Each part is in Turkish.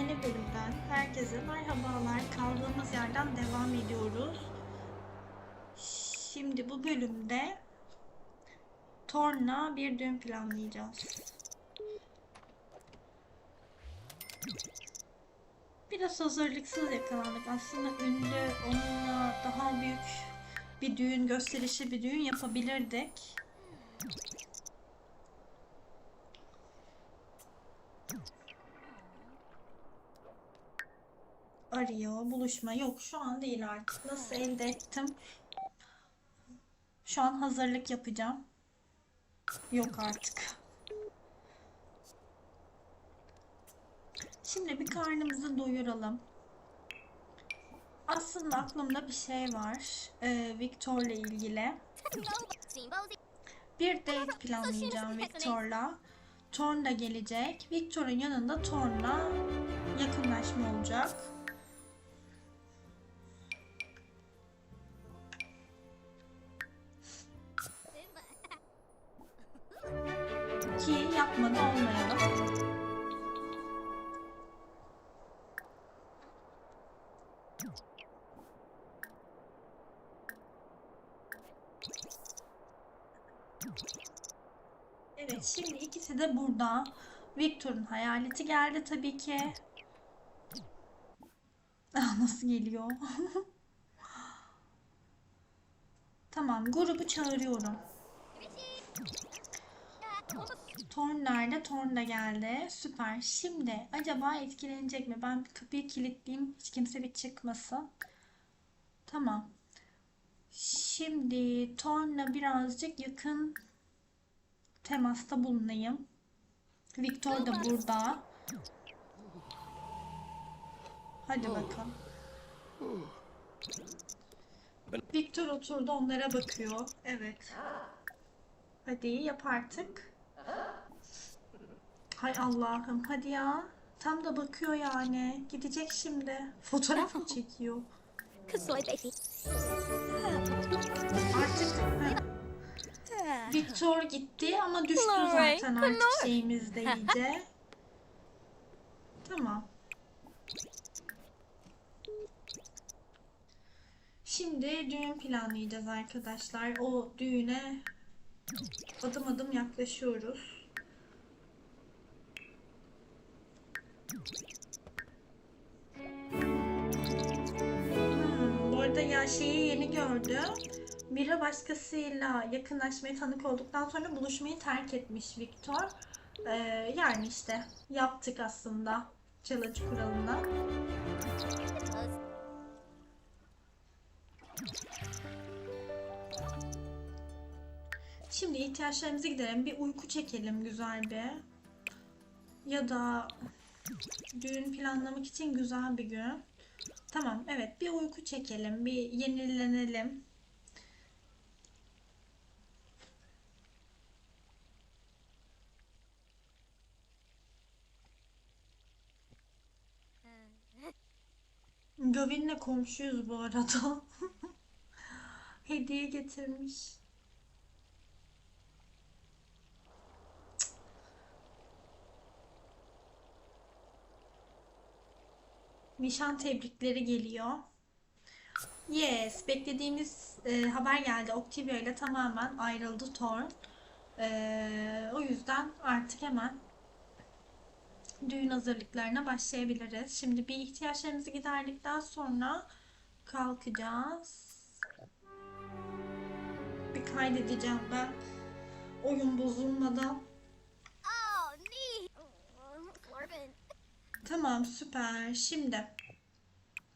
yeni bölümden herkese merhabalar. Kaldığımız yerden devam ediyoruz. Şimdi bu bölümde Torna bir düğün planlayacağız. Biraz hazırlıksız yakalandık. Aslında ünlü onunla daha büyük bir düğün, gösterişli bir düğün yapabilirdik. Arıyor. Buluşma yok. Şu an değil artık. Nasıl elde ettim? Şu an hazırlık yapacağım. Yok artık. Şimdi bir karnımızı doyuralım. Aslında aklımda bir şey var. Ee, Victor'la ilgili. Bir date planlayacağım Victor'la. Torn da gelecek. Victor'un yanında Torn'la yakınlaşma olacak. Şimdi ikisi de burada. Victor'un hayaleti geldi tabii ki. Ah, nasıl geliyor? tamam grubu çağırıyorum. Torn nerede? Torn da geldi. Süper. Şimdi acaba etkilenecek mi? Ben kapıyı kilitleyeyim. Hiç kimse bir çıkmasın. Tamam. Şimdi Torn'la birazcık yakın temasta bulunayım. Victor da burada. Hadi bakalım. Victor oturdu onlara bakıyor. Evet. Hadi yap artık. Hay Allah'ım hadi ya. Tam da bakıyor yani. Gidecek şimdi. Fotoğraf mı çekiyor? Artık. Victor gitti ama düştü zaten artık Chloe. şeyimizde iyice. Tamam. Şimdi düğün planlayacağız arkadaşlar. O düğüne adım adım yaklaşıyoruz. Hmm, bu arada ya şeyi yeni gördüm. Mira başkasıyla yakınlaşmaya tanık olduktan sonra buluşmayı terk etmiş Victor. Ee, yani işte yaptık aslında challenge kuralına. Şimdi ihtiyaçlarımızı giderelim. Bir uyku çekelim güzel bir. Ya da düğün planlamak için güzel bir gün. Tamam, evet bir uyku çekelim, bir yenilenelim. Komşuyuz bu arada. Hediye getirmiş. Nişan tebrikleri geliyor. Yes, beklediğimiz e, haber geldi. Octavia ile tamamen ayrıldı Thorn. E, o yüzden artık hemen düğün hazırlıklarına başlayabiliriz. Şimdi bir ihtiyaçlarımızı giderdikten sonra kalkacağız. Bir kaydedeceğim ben. Oyun bozulmadan. Tamam süper. Şimdi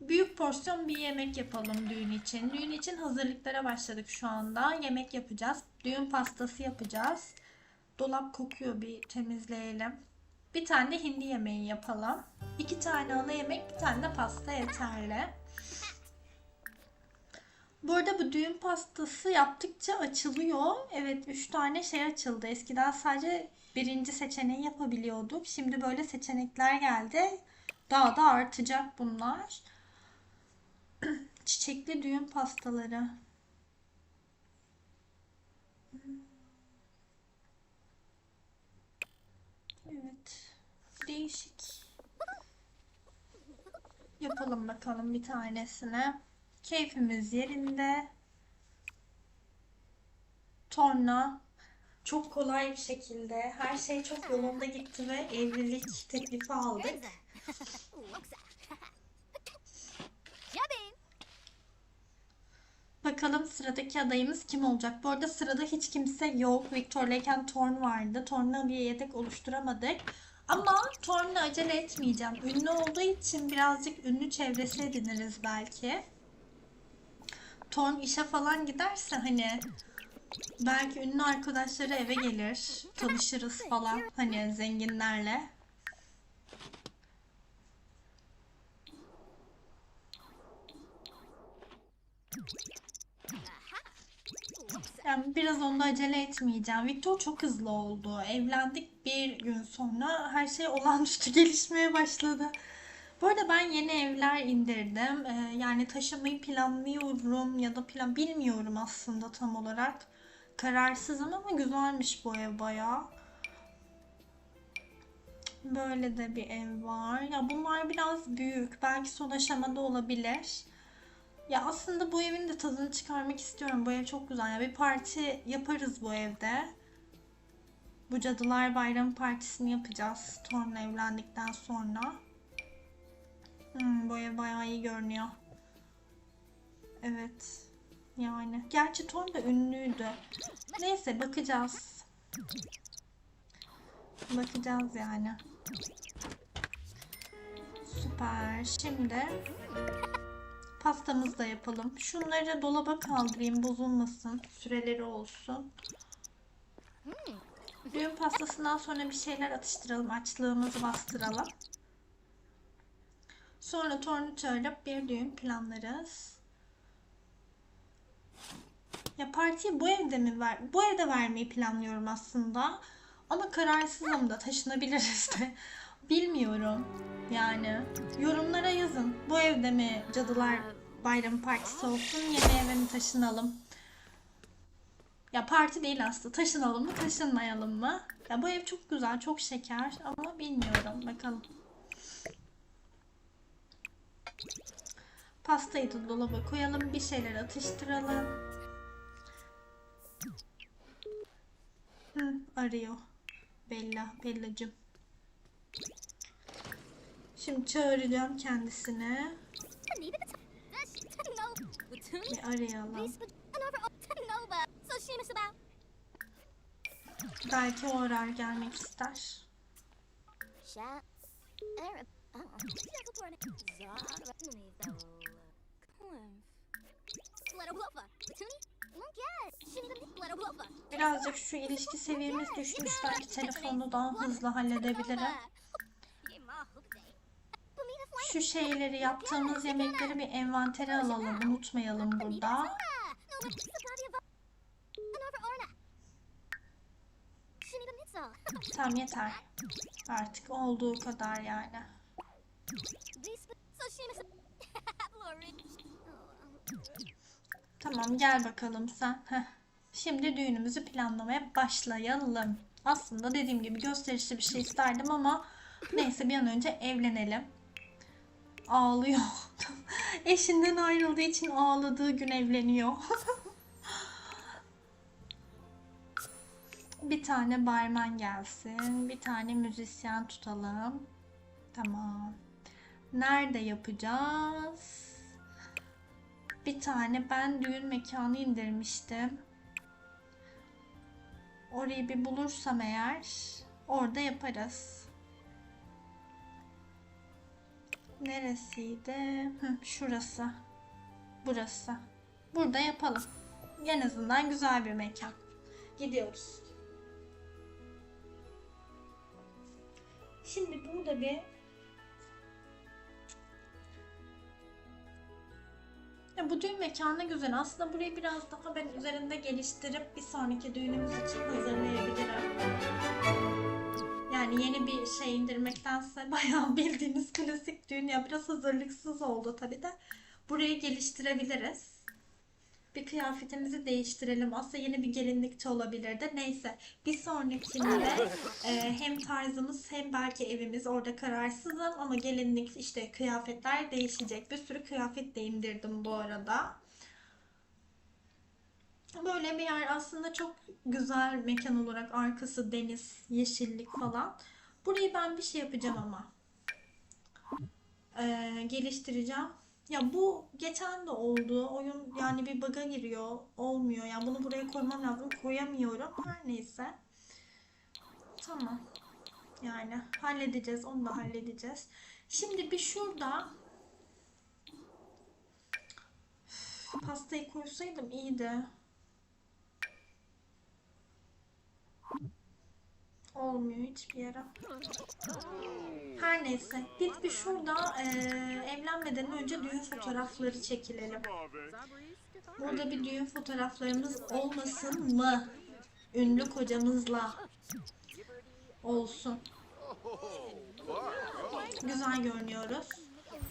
büyük porsiyon bir yemek yapalım düğün için. Düğün için hazırlıklara başladık şu anda. Yemek yapacağız. Düğün pastası yapacağız. Dolap kokuyor bir temizleyelim. Bir tane de hindi yemeği yapalım. İki tane ana yemek, bir tane de pasta yeterli. Bu arada bu düğün pastası yaptıkça açılıyor. Evet 3 tane şey açıldı. Eskiden sadece birinci seçeneği yapabiliyorduk. Şimdi böyle seçenekler geldi. Daha da artacak bunlar. Çiçekli düğün pastaları. Evet. Değişik. Yapalım bakalım bir tanesini. Keyfimiz yerinde. Torna çok kolay bir şekilde her şey çok yolunda gitti ve evlilik teklifi aldık. Bakalım sıradaki adayımız kim olacak? Bu arada sırada hiç kimse yok. Victoria'yken Torn vardı. Torn'a bir yedek oluşturamadık. Ama Torn'la acele etmeyeceğim. Ünlü olduğu için birazcık ünlü çevresi ediniriz belki. Torn işe falan giderse hani belki ünlü arkadaşları eve gelir. Tanışırız falan hani zenginlerle. Yani biraz onda acele etmeyeceğim. Victor çok hızlı oldu. Evlendik bir gün sonra her şey olağanüstü gelişmeye başladı. Bu arada ben yeni evler indirdim. Ee, yani taşımayı planlıyorum ya da plan bilmiyorum aslında tam olarak. Kararsızım ama güzelmiş bu ev bayağı. Böyle de bir ev var. Ya bunlar biraz büyük. Belki son aşamada olabilir. Ya aslında bu evin de tadını çıkarmak istiyorum. Bu ev çok güzel. Ya bir parti yaparız bu evde. Bu Cadılar Bayramı partisini yapacağız. Torun'la evlendikten sonra. Hmm, bu ev bayağı iyi görünüyor. Evet. Yani. Gerçi Torun da ünlüydü. Neyse bakacağız. Bakacağız yani. Süper. Şimdi Pastamızı da yapalım. Şunları dolaba kaldırayım bozulmasın. Süreleri olsun. Düğün pastasından sonra bir şeyler atıştıralım. Açlığımızı bastıralım. Sonra çağırıp bir düğün planlarız. Ya partiyi bu evde mi ver? Bu evde vermeyi planlıyorum aslında. Ama kararsızım da taşınabiliriz de. Bilmiyorum. Yani yorumlara yazın. Bu evde mi Cadılar Bayramı partisi olsun, yeni eve mi taşınalım? Ya parti değil aslında. Taşınalım mı, taşınmayalım mı? Ya bu ev çok güzel, çok şeker ama bilmiyorum. Bakalım. Pastayı da dolaba koyalım, bir şeyler atıştıralım. Hı, arıyor. Bella, Bellacığım. Şimdi çağıracağım. Watuni. Bir arayalım. Belki o arar gelmek ister. Birazcık şu ilişki seviyemiz düşmüş. Belki telefonu daha hızlı halledebilirim. Şu şeyleri yaptığımız yemekleri bir envantere alalım. Unutmayalım burada. Tamam yeter. Artık olduğu kadar yani. Tamam gel bakalım sen. Heh. Şimdi düğünümüzü planlamaya başlayalım. Aslında dediğim gibi gösterişli bir şey isterdim ama neyse bir an önce evlenelim. Ağlıyor. Eşinden ayrıldığı için ağladığı gün evleniyor. bir tane barman gelsin. Bir tane müzisyen tutalım. Tamam. Nerede yapacağız? Bir tane ben düğün mekanı indirmiştim. Orayı bir bulursam eğer orada yaparız. Neresiydi? Hı, şurası. Burası. Burada yapalım. En azından güzel bir mekan. Gidiyoruz. Şimdi burada bir Ya bu düğün mekanı güzel. Aslında burayı biraz daha ben üzerinde geliştirip bir sonraki düğünümüz için hazırlayabilirim. Yani yeni bir şey indirmektense bayağı bildiğiniz klasik düğün ya biraz hazırlıksız oldu tabii de. Burayı geliştirebiliriz. bir kıyafetimizi değiştirelim. Aslında yeni bir gelinlikçi olabilirdi. Neyse bir sonrakinde e, hem tarzımız hem belki evimiz orada kararsızım ama gelinlik işte kıyafetler değişecek. Bir sürü kıyafet de indirdim bu arada. Böyle bir yer aslında çok güzel mekan olarak arkası deniz, yeşillik falan. Burayı ben bir şey yapacağım ama. Ee, geliştireceğim. Ya bu geçen de oldu. Oyun yani bir bug'a giriyor. Olmuyor. Yani bunu buraya koymam lazım. Koyamıyorum. Her neyse. Tamam. Yani halledeceğiz. Onu da halledeceğiz. Şimdi bir şurada pastayı koysaydım iyiydi. Olmuyor hiçbir yere. Her neyse. Biz bir şurada eee, evlenmeden önce düğün fotoğrafları çekilelim. Burada bir düğün fotoğraflarımız olmasın mı? Ünlü kocamızla olsun. Güzel görünüyoruz.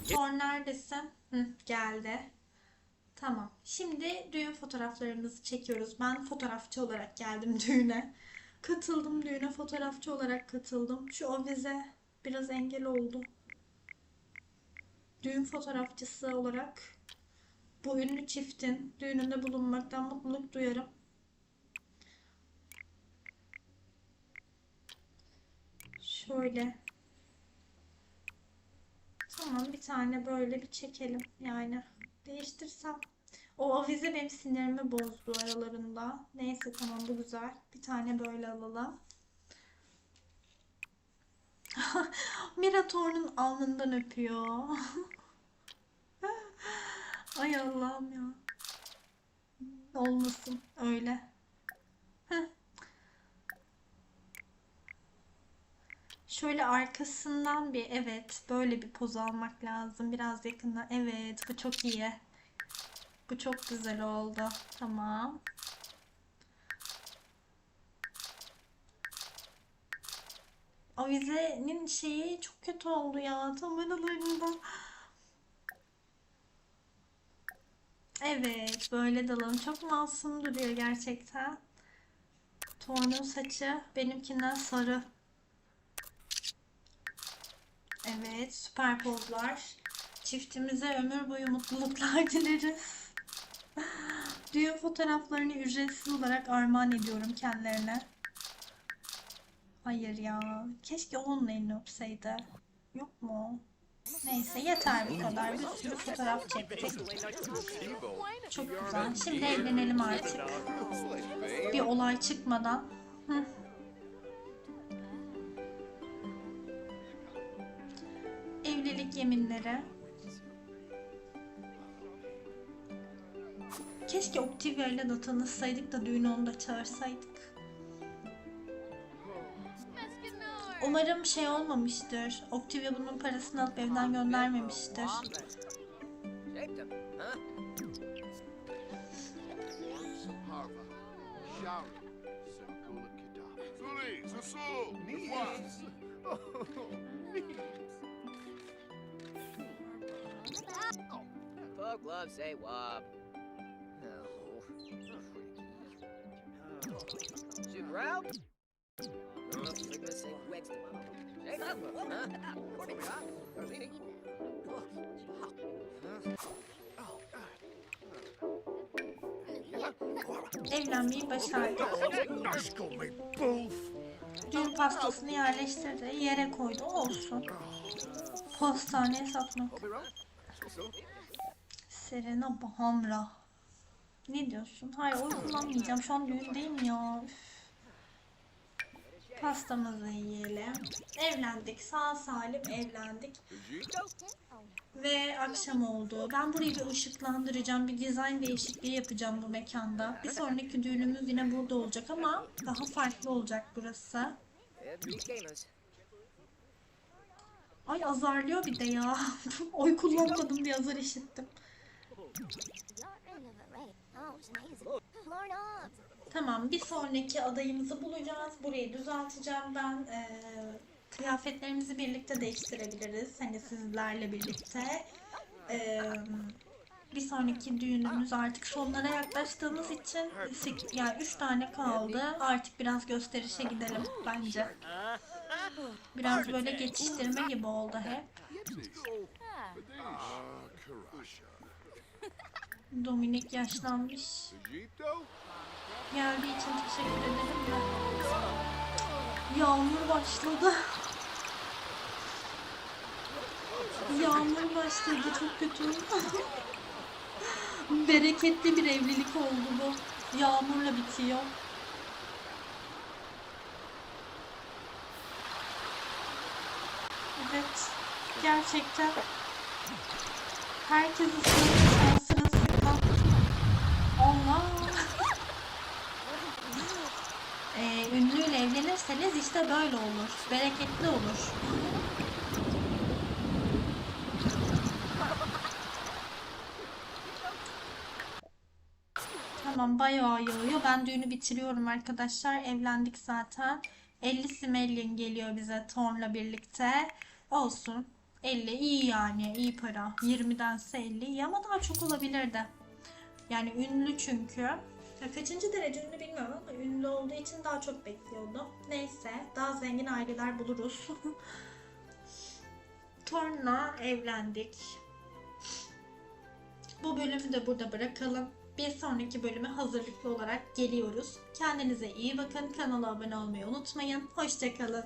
Thor neredesin? Hı, geldi. Tamam. Şimdi düğün fotoğraflarımızı çekiyoruz. Ben fotoğrafçı olarak geldim düğüne. Katıldım düğüne fotoğrafçı olarak katıldım. Şu avize biraz engel oldu. Düğün fotoğrafçısı olarak bu ünlü çiftin düğününde bulunmaktan mutluluk duyarım. Şöyle. Tamam bir tane böyle bir çekelim yani. Değiştirsem. O avize benim sinirimi bozdu aralarında. Neyse tamam bu güzel. Bir tane böyle alalım. Mirator'un alnından öpüyor. Ay Allah'ım ya. Olmasın öyle. Şöyle arkasından bir evet böyle bir poz almak lazım. Biraz yakından. Evet bu çok iyi. Bu çok güzel oldu. Tamam. Avizenin şeyi çok kötü oldu ya. Tam aralarında. Evet, böyle dalalım. Çok masum duruyor gerçekten. Torunun saçı benimkinden sarı. Evet, süper pozlar. Çiftimize ömür boyu mutluluklar dileriz. Düğün fotoğraflarını ücretsiz olarak armağan ediyorum kendilerine. Hayır ya. Keşke onun elini öpseydi. Yok mu? Neyse yeter bu kadar. Bir sürü fotoğraf çektik. Çok güzel. Şimdi evlenelim artık. Bir olay çıkmadan. Evlilik yeminleri. Keşke Octavia ile de tanışsaydık da düğüne onu da çağırsaydık. Umarım şey olmamıştır. Octavia bunun parasını alıp evden göndermemiştir. Shaped him, huh? Saparva, Evlenmeyi başardı. Düğün pastasını yerleştirdi. Yere koydu. Olsun. Postaneye satmak. Serena Bahamra. Ne diyorsun? Hayır oy kullanmayacağım. Şu an düğündeyim ya. Üf. Pastamızı yiyelim. Evlendik. Sağ salim evlendik. Ve akşam oldu. Ben burayı bir ışıklandıracağım. Bir dizayn değişikliği yapacağım bu mekanda. Bir sonraki düğünümüz yine burada olacak ama daha farklı olacak burası. Ay azarlıyor bir de ya. Oy kullanmadım diye azar işittim. Tamam bir sonraki adayımızı bulacağız. Burayı düzelteceğim ben. Ee, kıyafetlerimizi birlikte değiştirebiliriz. Hani sizlerle birlikte. Ee, Bir sonraki düğünümüz artık sonlara yaklaştığımız için yani 3 tane kaldı. Artık biraz gösterişe gidelim bence. Biraz böyle geçiştirme gibi oldu hep. Dominik yaşlanmış. Geldiği için teşekkür ederim de. Yağmur başladı. Yağmur başladı çok kötü. Bereketli bir evlilik oldu bu. Yağmurla bitiyor. Evet. Gerçekten işte böyle olur. Bereketli olur. Tamam bayağı yağıyor. Ben düğünü bitiriyorum arkadaşlar. Evlendik zaten. 50 simelin geliyor bize Thorn'la birlikte. Olsun. 50 iyi yani. iyi para. 20'dense 50 iyi ama daha çok olabilirdi. Yani ünlü çünkü. Kaçıncı derece ünlü bilmiyorum ama ünlü olduğu için daha çok bekliyordum. Neyse daha zengin aileler buluruz. Thorn'la evlendik. Bu bölümü de burada bırakalım. Bir sonraki bölüme hazırlıklı olarak geliyoruz. Kendinize iyi bakın. Kanala abone olmayı unutmayın. Hoşçakalın.